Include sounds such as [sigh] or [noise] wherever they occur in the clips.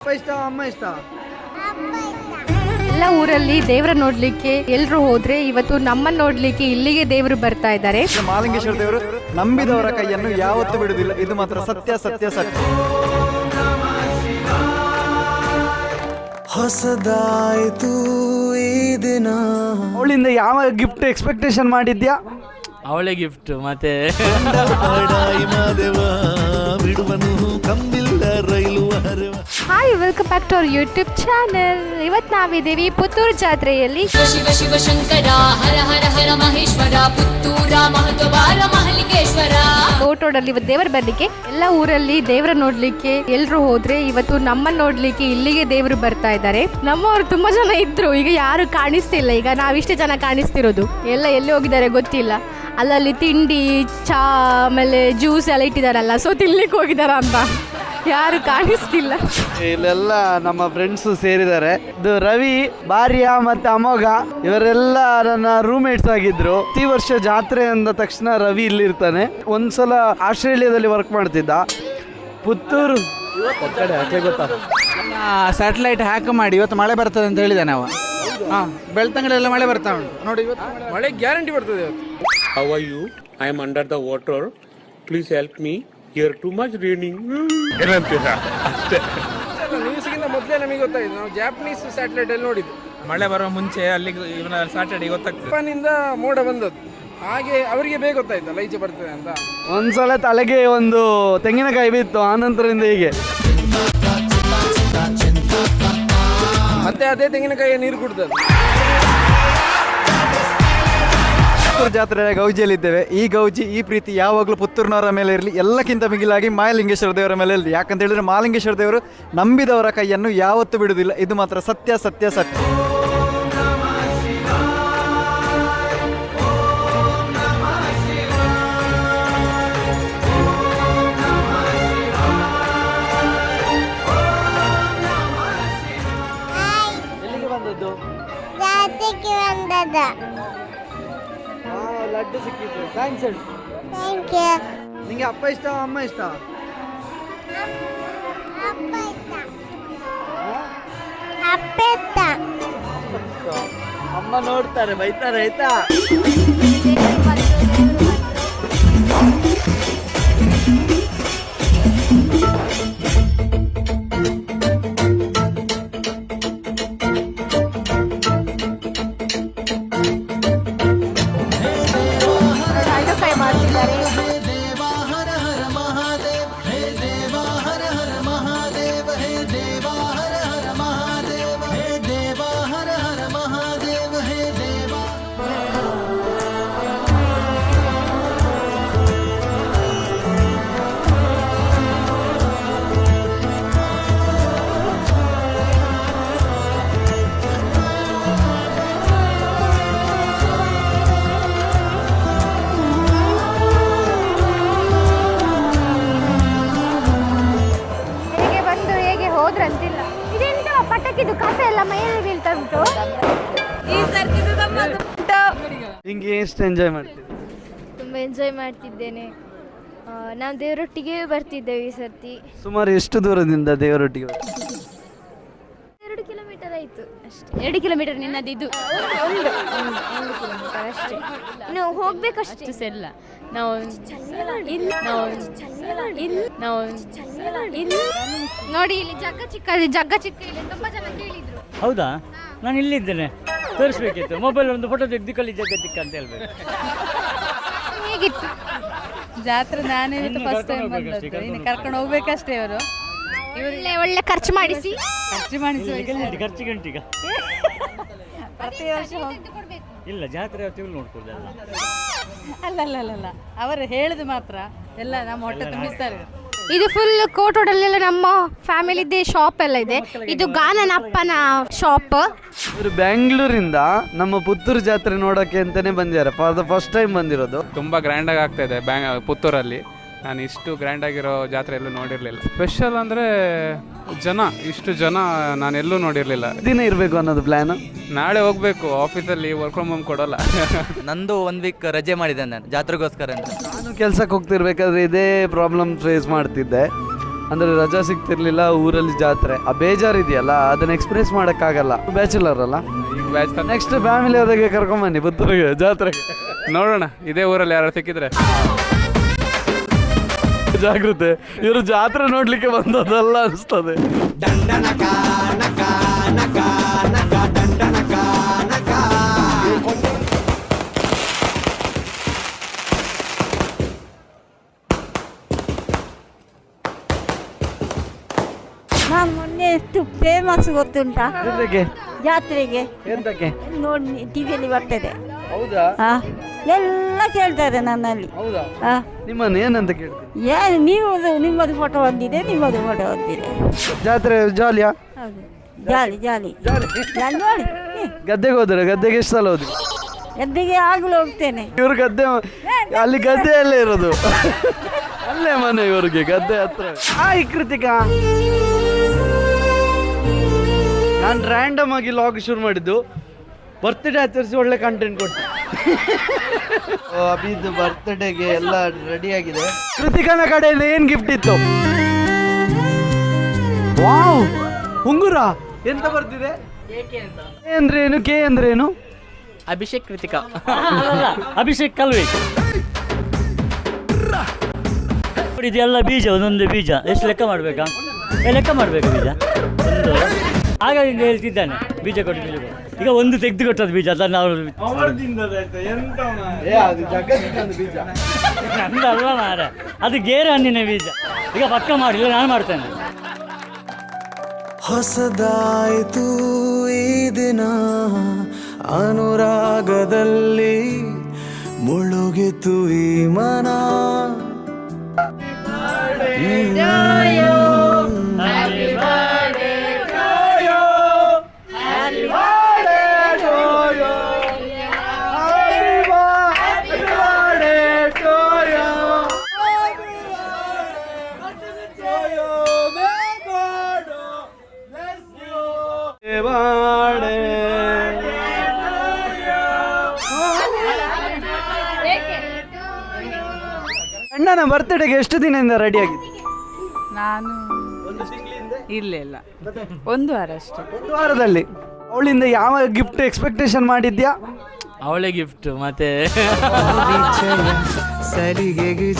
ಅಪ್ಪ ಇಷ್ಟ ಅಮ್ಮ ಇಷ್ಟ? ಎಲ್ಲ ಊರಲ್ಲಿ ದೇವರ ನೋಡ್ಲಿಕ್ಕೆ ಎಲ್ರು ಹೋದ್ರೆ ಇವತ್ತು ನಮ್ಮನ್ನ ನೋಡ್ಲಿಕ್ಕೆ ಇಲ್ಲಿಗೆ ದೇವರು ಬರ್ತಾ ಇದ್ದಾರೆ. ಮಾಲಿಂಗೇಶ್ವರ ದೇವರು ನಂಬಿದವರ ಕೈಯನ್ನು ಯಾವತ್ತೂ ಬಿಡುವುದಿಲ್ಲ. ಇದು ಮಾತ್ರ ಸತ್ಯ ಸತ್ಯ ಸತ್ಯ. ಹೊಸದಾಯ್ತು ಈ ದಿನ. ಅವಳಿಂದ ಯಾವ ಗಿಫ್ಟ್ ಎಕ್ಸ್ಪೆಕ್ಟೇಷನ್ ಮಾಡಿದ್ಯಾ? ಅವಳೇ ಗಿಫ್ಟ್ ಮತ್ತೆ? ಬಿಡುವನು ಕಂಬಿಲ್ಲ ರೈಲು hi welcome back to our YouTube channel ಇವತ್ತು ನಾವಿದ್ದೀವಿ ಪುತ್ತೂರು ಜಾತ್ರೆಯಲ್ಲಿ. ಶಿವ ಶಿವ ಶಂಕರ ಹರ ಹರ ಹರ ಮಹೇಶ್ವರ ಪುತ್ತೂರ ಮಹತ್ವಬಾರ ಮಹಲಿಂಗೇಶ್ವರ. ಫೋಟೋದಲ್ಲಿ ಇವತ್ತು ದೇವರು ಬರ್ಲಿಕ್ಕೆ ಎಲ್ಲ ಊರಲ್ಲಿ ದೇವರ ನೋಡ್ಲಿಕ್ಕೆ ಎಲ್ರು ಹೋದ್ರೆ ಇವತ್ತು ನಮ್ಮನ್ನ ನೋಡ್ಲಿಕ್ಕೆ ಇಲ್ಲಿಗೆ ದೇವರು ಬರ್ತಾ ಇದ್ದಾರೆ. ನಮ್ಮವರು ತುಂಬಾ ಜನ ಇದ್ರು ಈಗ ಯಾರು ಕಾಣಿಸ್ತಿಲ್ಲ ಈಗ ನಾವಿಷ್ಟೇ ಜನ ಕಾಣಿಸ್ತಿರೋದು. ಎಲ್ಲ ಎಲ್ಲಿ ಹೋಗಿದ್ದಾರೆ ಗೊತ್ತಿಲ್ಲ. ಅಲ್ಲಲ್ಲಿ ತಿಂಡಿ ಚಾ ಆಮೇಲೆ ಜ್ಯೂಸ್ ಎಲ್ಲ ಇಟ್ಟಿದಾರಲ್ಲ ಸೊ ತಿನ್ಲಿಕ್ಕೆ ಹೋಗಿದಾರ ಅಂತ. ಯಾರು ಕಾಣಿಸ್ತಿಲ್ಲ. ಇಲ್ಲೆಲ್ಲ ನಮ್ಮ ಫ್ರೆಂಡ್ಸ್ ಸೇರಿದ್ದಾರೆ. ಇದು ರವಿ ಭಾರ್ಯ ಮತ್ತೆ ಅಮೋಘ ಇವರೆಲ್ಲ ನನ್ನ ರೂಮ್ಮೇಟ್ಸ್ ಆಗಿದ್ರು. ಪ್ರತಿ ವರ್ಷ ಜಾತ್ರೆ ಅಂದ ತಕ್ಷಣ ರವಿ ಇಲ್ಲಿರ್ತಾನೆ. ಒಂದ್ಸಲ ಆಸ್ಟ್ರೇಲಿಯಾದಲ್ಲಿ ವರ್ಕ್ ಮಾಡ್ತಿದ್ದ. ಪುತ್ತೂರು. ಗೊತ್ತಾ ಸ್ಯಾಟಲೈಟ್ ಹ್ಯಾಕ್ ಮಾಡಿ ಇವತ್ತು ಮಳೆ ಬರ್ತದೆ ಅಂತ ಹೇಳಿದೆ ನಾವು. ಹಾಂ ಬೆಳ್ತಂಗಡೆಲ್ಲ ಮಳೆ ಬರ್ತಾ ಉಂಟು. ನೋಡಿ ಇವತ್ತು ಮಳೆ. ಗ್ಯಾರಂಟಿ ಬರ್ತದೆ ಇವತ್ತು. You I am under the water please help Please help too much raining ಏನಂತೀರಾ. ನ್ಯೂಸ್ಗಿಂತ ಮೊದಲೇ ನಮಗೆ ಗೊತ್ತಾಗಿದೆ ನಾವು ಜಾಪನೀಸ್ ಸ್ಯಾಟಲೈಟ್ ಅಲ್ಲಿ ನೋಡಿದ್ದು. ಮಳೆ ಬರುವ ಮುಂಚೆ ಅಲ್ಲಿ ಇವನ ಸ್ಯಾಟರ್ಡೆ ಗೊತ್ತಾಗ್ತದೆ. ಜಪಾನಿಂದ ಮೋಡ ಬಂದದ್ದು. ಹಾಗೆ ಅವರಿಗೆ ಬೇಗ ಗೊತ್ತಾಯ್ತಲ್ಲ ಈಚೆ ಬರ್ತದೆ ಅಂತ. ಒಂದ್ಸಲ ತಲೆಗೆ ಒಂದು ತೆಂಗಿನಕಾಯಿ ಬಿತ್ತು ಆನಂತರದಿಂದ ಹೀಗೆ. ಮತ್ತೆ ಅದೇ ತೆಂಗಿನಕಾಯಿಯ ನೀರು ಕುಡ್ದದ್ದು. ಪುತ್ತೂರು ಜಾತ್ರೆಯ ಗೌಜಿಯಲ್ಲಿದ್ದೇವೆ. ಈ ಗೌಜಿ ಈ ಪ್ರೀತಿ ಯಾವಾಗಲೂ ಪುತ್ತೂರಿನವರ ಮೇಲೆ ಇರಲಿ ಎಲ್ಲಕ್ಕಿಂತ ಮಿಗಿಲಾಗಿ ಮಾಯಲಿಂಗೇಶ್ವರ ದೇವರ ಮೇಲೆ ಇರಲಿ. ಯಾಕಂತ ಹೇಳಿದ್ರೆ ಮಾಲಿಂಗೇಶ್ವರ ದೇವರು ನಂಬಿದವರ ಕೈಯನ್ನು ಯಾವತ್ತೂ ಬಿಡುವುದಿಲ್ಲ. ಇದು ಮಾತ್ರ ಸತ್ಯ ಸತ್ಯ ಸತ್ಯ. ಬಂದದ್ದು. ಲಡ್ಡು ಸಿಕ್ಕಿತ್ತು ಥ್ಯಾಂಕ್ಸ್ ಹೇಳು. ಥ್ಯಾಂಕ್ ಯು ನಿಮಗೆ ಅಪ್ಪ ಇಷ್ಟ ಅಮ್ಮ ಇಷ್ಟ? ಅಪ್ಪ ಇಷ್ಟ. ಅಪ್ಪ ಇಷ್ಟ. ಅಮ್ಮ ನೋಡ್ತಾರೆ ಬೈತಾರೆ ಆಯ್ತಾ? ಹೋದ್ರಂತಿಲ್ಲ. ಇದೆಂತ ಪಟಾಕಿದು ಕಸ ಎಲ್ಲ ಮೈಯಲ್ಲಿ ಬೀಳ್ತಾ ಉಂಟು ಹಿಂಗೆ ಎಷ್ಟು ಎಂಜಾಯ್ ಮಾಡ್ತೀವಿ ತುಂಬ ಎಂಜಾಯ್ ಮಾಡ್ತಿದ್ದೇನೆ. ನಾವು ದೇವರೊಟ್ಟಿಗೆ ಬರ್ತಿದ್ದೇವೆ ಈ ಸರ್ತಿ. ಸುಮಾರು ಎಷ್ಟು ದೂರದಿಂದ ದೇವರೊಟ್ಟಿಗೆ ಹೋಗ್ತೀವಿ? ಎರಡು ಕಿಲೋಮೀಟರ್ ಆಯಿತು ಅಷ್ಟೇ. ಎರಡು ಕಿಲೋಮೀಟರ್ ನಿನ್ನದಿದ್ದು ಒಂದು ಒಂದು ಒಂದು ಕಿಲೋಮೀಟರ್ ಅಷ್ಟೇ. ಇನ್ನು ಹೋಗ್ಬೇಕಷ್ಟು. ಸೆಲ್ಲ. ನಾವು ಇಲ್ಲಿ ನಾವು ಇಲ್ಲ ನಾವು ಇಲ್ಲಿ ನೋಡಿ ಇಲ್ಲಿ ಜಗ್ಗ ಚಿಕ್ಕ ಜಗ್ಗ ಚಿಕ್ಕ ಇಲ್ಲಿ ತುಂಬಾ ಜನ ಕೇಳಿದ್ರು. ಹೌದಾ? ನಾನು ಇಲ್ಲಿದ್ದೇನೆ. ತೋರಿಸ್ಬೇಕಿತ್ತು. ಮೊಬೈಲ್ ಒಂದು ಫೋಟೋ ತೆಗೆದು ಕಲಿ ಜಗ್ಗ ಚಿಕ್ಕ ಅಂತ ಹೇಳ್ಬೇಕು. ಹೇಗಿತ್ತು? ಜಾತ್ರೆ ನಾನೇ ಫಸ್ಟ್ ಟೈಮ್ ಕರ್ಕೊಂಡು ಹೋಗ್ಬೇಕಷ್ಟೇ, ಬಂದದ್ದು. ಇನ್ನು ಕರ್ಕೊಂಡು ಕರ್ಕೊಂಡು ಹೋಗ್ಬೇಕಷ್ಟೇ ಇವರು. ಒಳ್ಳೆ ಒಳ್ಳೆ ಖರ್ಚು ಮಾಡಿಸಿ. ಖರ್ಚು ಮಾಡಿಸಿ ಖರ್ಚು ಗಂಟೀಗ ಪ್ರತಿ ವರ್ಷ ಹೋಗ್- ಇಲ್ಲ ಜಾತ್ರೆ ಹೊತ್ತಿಗೆ ನೋಡ್ಕೊಳ್ದಲ್ಲ ಅಲ್ಲ ಅಲ್ಲ. ಅಲ್ಲ ಅಲ್ಲ ಅವರು ಹೇಳುದು ಮಾತ್ರ ಎಲ್ಲ ನಮ್ಮ ಹೊಟ್ಟೆ ತುಂಬಿಸ್ತಾರೆ ಇದು ಫುಲ್ ಕೋಟ್ ನಮ್ಮ ನಮ್ಮ ಫ್ಯಾಮಿಲಿ ಶಾಪ್ ಎಲ್ಲ ಇದೆ. ಇದು ಗಾನನ ಅಪ್ಪನ ಶಾಪ್ ಇವರು ಬ್ಯಾಂಗ್ಳೂರಿಂದ ನಮ್ಮ ಪುತ್ತೂರು ಜಾತ್ರೆ ನೋಡೋಕೆ ಅಂತಾನೆ ಬಂದಿದ್ದಾರೆ. ಫಾರ್ ದ ಫಸ್ಟ್ ಟೈಮ್ ಬಂದಿರೋದು. ತುಂಬಾ ಗ್ರ್ಯಾಂಡ್ ಆಗಿ ಆಗ್ತಾ ಇದೆ ಬ್ಯಾಂಗ್ ಪುತ್ತೂರಲ್ಲಿ. ನಾನು ಇಷ್ಟು ಗ್ರ್ಯಾಂಡ್ ಆಗಿರೋ ಜಾತ್ರೆ ಎಲ್ಲೂ ನೋಡಿರಲಿಲ್ಲ. ಸ್ಪೆಷಲ್ ಅಂದರೆ ಜನ ಇಷ್ಟು ಜನ ನಾನು ಎಲ್ಲೂ ನೋಡಿರಲಿಲ್ಲ. ದಿನ ಇರಬೇಕು ಅನ್ನೋದು ಪ್ಲಾನ್ ನಾಳೆ ಹೋಗಬೇಕು ಆಫೀಸಲ್ಲಿ ವರ್ಕ್ ಫ್ರಮ್ ಹೋಮ್ ಕೊಡೋಲ್ಲ. ನಂದು ಒಂದು ವೀಕ್ ರಜೆ ಮಾಡಿದೆ ನಾನು ಜಾತ್ರೆಗೋಸ್ಕರ ಅಂತ. ನಾನು ಕೆಲ್ಸಕ್ಕೆ ಹೋಗ್ತಿರ್ಬೇಕಾದ್ರೆ ಇದೇ ಪ್ರಾಬ್ಲಮ್ ಫೇಸ್ ಮಾಡ್ತಿದ್ದೆ. ಅಂದ್ರೆ ರಜಾ ಸಿಗ್ತಿರ್ಲಿಲ್ಲ ಊರಲ್ಲಿ ಜಾತ್ರೆ. ಆ ಬೇಜಾರ್ ಇದೆಯಲ್ಲ ಅದನ್ನ ಎಕ್ಸ್ಪ್ರೆಸ್ ಮಾಡಕ್ಕಾಗಲ್ಲ. ಬ್ಯಾಚುಲರ್ ಅಲ್ಲ? ನೆಕ್ಸ್ಟ್ ಫ್ಯಾಮಿಲಿ ಅವರಿಗೆ ಕರ್ಕೊಂಬನ್ನಿ ಪುತ್ತೂರಿಗೆ ಜಾತ್ರೆಗೆ. ನೋಡೋಣ ಇದೇ ಊರಲ್ಲಿ ಯಾರು ಸಿಕ್ಕಿದ್ರೆ. ಜಾಗೃತೆ. ಇವರು ಜಾತ್ರೆ ನೋಡ್ಲಿಕ್ಕೆ ಬಂದದಲ್ಲ ಅನಿಸ್ತದೆ. ನಾನು ಮೊನ್ನೆ ಎಷ್ಟು ಫೇಮಸ್ ಗೊತ್ತುಂಟಾ? ಜಾತ್ರೆಗೆ. ಎಂತಕ್ಕೆ? ನೋಡಿ ಟಿವಿಯಲ್ಲಿ ಬರ್ತದೆ. ಹೌದಾ? ಎಲ್ಲ ಕೇಳ್ತಾರೆ ನನ್ನಲ್ಲಿ. ಹೌದಾ? ಆ, ನಿಮ್ಮನ್ನು ಏನಂತ ಕೇಳ್ತೀನಿ ನೀವು ನಿಮ್ಮದು ನಿಮ್ಮದು ಫೋಟೋ ಬಂದಿದೆ ನಿಮ್ಮದು ಫೋಟೋ ಬಂದಿದೆ. ಜಾತ್ರೆ ಜಾಲಿಯಾ? ಹೌದು. ಜಾಲಿ ಜಾಲಿ. ನಾನು ನೋಡಿ. ಏ, ಗದ್ದೆಗೆ ಹೋದ್ರೆ ಗದ್ದೆಗೆ ಎಷ್ಟು ಸಲ ಹೋದ್ರಿ? ಗದ್ದೆಗೆ ಆಗಲೂ ಹೋಗ್ತೇನೆ. ಇವ್ರ ಗದ್ದೆ ಅಲ್ಲಿ ಗದ್ದೆ ಅಲ್ಲೇ ಇರೋದು. ಅಲ್ಲೇ ಮನೆ ಇವ್ರಿಗೆ ಗದ್ದೆ ಹತ್ರ. ಹಾಯ್ ಕೃತಿಕಾ. ನಾನು ರ್ಯಾಂಡಮ್ ಆಗಿ ಲಾಗ್ ಶುರು ಮಾಡಿದ್ದು. ಬರ್ತ್ಡೇ ಆಚರಿಸಿ ಒಳ್ಳೆ ಕಂಟೆಂಟ್ ಕೊಟ್ಟು. ಅಭಿದು ಬರ್ತ್ಡೇಗೆ ಎಲ್ಲ ರೆಡಿ ಆಗಿದೆ ಕೃತಿಕನ ಕಡೆಯಲ್ಲಿ ಏನ್ ಗಿಫ್ಟ್ ಇತ್ತು? ವಾವ್ ಉಂಗುರ. ಎಂತ ಬರ್ತಿದೆ ಕೆ ಅಂದ್ರೆ ಏನು ಕೆ ಅಂದ್ರೆ ಏನು ಅಭಿಷೇಕ್ ಕೃತಿಕ. ಅಭಿಷೇಕ್ ಕಲ್ವಿ. ನೋಡಿ ಇದೆಲ್ಲ ಬೀಜ ಒಂದೊಂದು ಬೀಜ. ಎಷ್ಟು ಲೆಕ್ಕ ಮಾಡಬೇಕಾ? ಲೆಕ್ಕ ಮಾಡ್ಬೇಕು ಬೀಜ. ಒಂದು. ಆಗ ಹಿಂಗೆ ಹೇಳ್ತಿದ್ದಾನೆ. ಬೀಜ ಕೊಟ್ಟು ಬೀಜ ಕೊಡು. ಈಗ ಒಂದು ತೆಗೆದು ಕೊಟ್ಟದ್ದು ಬೀಜ ಅದನ್ನು ಅವರು ಏ, ಅದು ಜಗತ್ತಿನ ಬೀಜ. ನಂದಲ್ಲ ಮಾರ? ಅದು ಗೇರು ಹಣ್ಣಿನ ಬೀಜ. ಈಗ ಪಕ್ಕ ಮಾಡಿಲ್ಲ ನಾನು ಮಾಡ್ತೇನೆ. ಹೊಸದಾಯಿತು ಈ ದಿನ ಅನುರಾಗದಲ್ಲಿ ಮುಳುಗಿತು ಈ ಮನ. ಅಣ್ಣನ ಬರ್ತಡೇಗೆ ಎಷ್ಟು ದಿನದಿಂದ ರೆಡಿ ಆಗಿದೆ ನಾನು ಇಲ್ಲ ಇಲ್ಲ. ಒಂದು ವಾರ ಅಷ್ಟೇ. ಒಂದು ವಾರದಲ್ಲಿ. ಅವಳಿಂದ ಯಾವ ಗಿಫ್ಟ್ ಎಕ್ಸ್ಪೆಕ್ಟೇಷನ್ ಮಾಡಿದ್ಯಾ? ಅವಳೇ ಗಿಫ್ಟ್ ಮತ್ತೆ [laughs] ಸಲಿಗೆಗೆ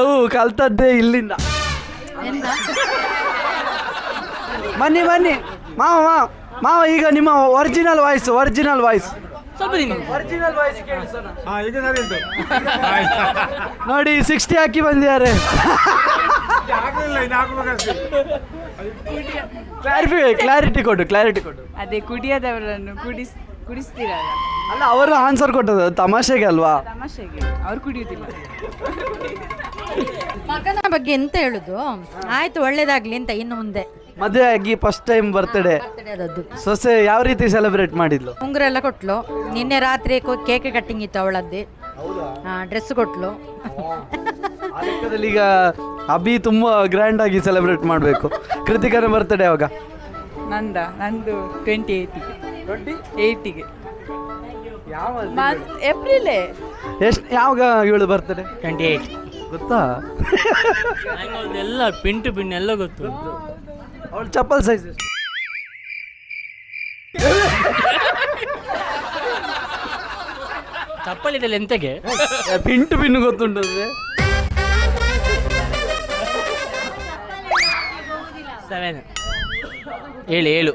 ದವು ಕಲ್ತದ್ದೇ ಇಲ್ಲಿಂದ. ಬನ್ನಿ ಬನ್ನಿ. ಮಾವ ಮಾವ. ಮಾವ ಈಗ ನಿಮ್ಮ ಒರಿಜಿನಲ್ ವಾಯ್ಸ್ ಒರಿಜಿನಲ್ ವಾಯ್ಸ್ ನೋಡಿ ಸಿಕ್ಸ್ಟಿ ಹಾಕಿ ಬಂದಿದ್ದಾರೆ. ಕ್ಲಾರಿಫಿ ಕ್ಲಾರಿಟಿ ಕೊಡು ಕ್ಲಾರಿಟಿ ಕೊಡು. ಅದೇ ಕುಡಿಯದವರನ್ನು ಕುಡಿಸ್ ಕುಡಿಸ್ತೀರಲ್ಲ ಅಲ್ಲ ಅವರು ಆನ್ಸರ್ ಕೊಟ್ಟದ್ದು ತಮಾಷೆಗೆ ಅಲ್ವಾ? ತಮಾಷೆಗೆ. ಅವ್ರು ಕುಡಿಯೋದಿಲ್ಲ. [laughs] ಮಗನ ಬಗ್ಗೆ ಎಂತ ಹೇಳುದು? ಆಯ್ತು ಒಳ್ಳೇದಾಗ್ಲಿ ಅಂತ ಇನ್ನು ಮುಂದೆ. ಮದುವೆ ಆಗಿ ಫಸ್ಟ್ ಟೈಮ್ ಬರ್ತ್ಡೇ ಅದದ್ದು ಸೊಸೆ ಯಾವ ರೀತಿ ಸೆಲೆಬ್ರೇಟ್ ಮಾಡಿದ್ಲು? ಉಂಗುರ ಎಲ್ಲ ಕೊಟ್ಲು. ನಿನ್ನೆ ರಾತ್ರಿ ಕೇಕ್ ಕಟ್ಟಿಂಗ್ ಇತ್ತು ಅವಳದ್ದೇ. ಡ್ರೆಸ್ ಕೊಟ್ಲು. ಆ ಲೆಕ್ಕದಲ್ಲಿ ಈಗ ಅಭಿ ತುಂಬಾ ಗ್ರ್ಯಾಂಡ್ ಆಗಿ ಸೆಲೆಬ್ರೇಟ್ ಮಾಡಬೇಕು. ಕೃತಿಕನ ಬರ್ತ್ಡೇ ಅವಾಗ ನಂದ? ನಂದು ಟ್ವೆಂಟಿ ಏಯ್ಟಿಗೆ ಟ್ವೆಂಟಿ ಏಯ್ಟಿಗೆ ಯಾವ ಏಪ್ರಿಲೇ ಎಷ್ಟು ಯಾವಾಗ ಇವಳು ಬರ್ತಾರೆ ಟ್ವೆಂಟಿ ಏಯ್ಟ್ ಗೊತ್ತಾ? ಎಲ್ಲ ಪಿಂಟು ಪಿನ್ ಎಲ್ಲ ಗೊತ್ತು. ಅವಳು ಚಪ್ಪಲ್ ಸೈಜ್ ಚಪ್ಪಲಿದಲ್ಲಿ ಎಂತಗೆ? ಪಿಂಟು ಪಿನ್ ಗೊತ್ತುಂಟು ಸೆವೆನ್ ಏಳು ಏಳು.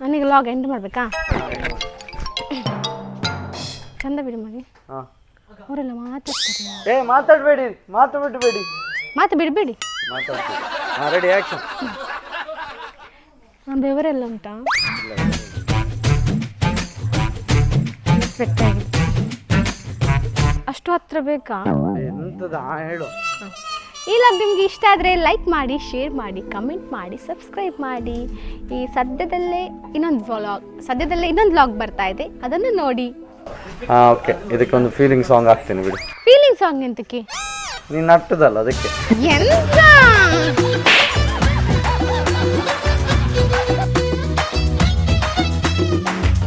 ನನಗೆ ಲಾಗ್ ಎಂಡ್ ಮಾಡ್ಬೇಕಾ ಚಂದ ಬಿಡಿ ಮಾಡಿ ಹಾ. ಅವರೆಲ್ಲ ಮಾತಾಡ್ತಾರೆ ಏ ಮಾತಾಡಬೇಡಿ ಮಾತಾಡ್ಬಿಟ್ಬೇಡಿ ಮಾತು ಬಿಡಬೇಡಿ ಮಾತಾಡ್ತೀವಿ ರೆಡಿ ಆ್ಯಕ್ಷನ್ ನಮ್ಮ ಬೆವರೆಲ್ಲ ಉಂಟಾ Respect ಆಗಿ. ಅಷ್ಟು ಹತ್ರ ಬೇಕಾ? ಎಂತದ? ಹೇಳು. ಇಲ್ಲ ಲಾಗ್ ನಿಮ್ಗೆ ಇಷ್ಟ ಆದರೆ ಲೈಕ್ ಮಾಡಿ ಶೇರ್ ಮಾಡಿ ಕಮೆಂಟ್ ಮಾಡಿ ಸಬ್ಸ್ಕ್ರೈಬ್ ಮಾಡಿ. ಈ ಸದ್ಯದಲ್ಲೇ ಇನ್ನೊಂದು ವ್ಲಾಗ್ ಸದ್ಯದಲ್ಲೇ ಇನ್ನೊಂದು ವ್ಲಾಗ್ ಬರ್ತಾ ಇದೆ. ಅದನ್ನು ನೋಡಿ. ಹಾಂ ಓಕೆ ಇದಕ್ಕೊಂದು ಫೀಲಿಂಗ್ ಸಾಂಗ್ ಹಾಕ್ತೀನಿ ಬಿಡಿ. ಫೀಲಿಂಗ್ ಸಾಂಗ್ ಎಂತಕ್ಕೆ? ನೀನು ನಟ್ಟದಲ್ಲ ಅದಕ್ಕೆ. ಎಂತ?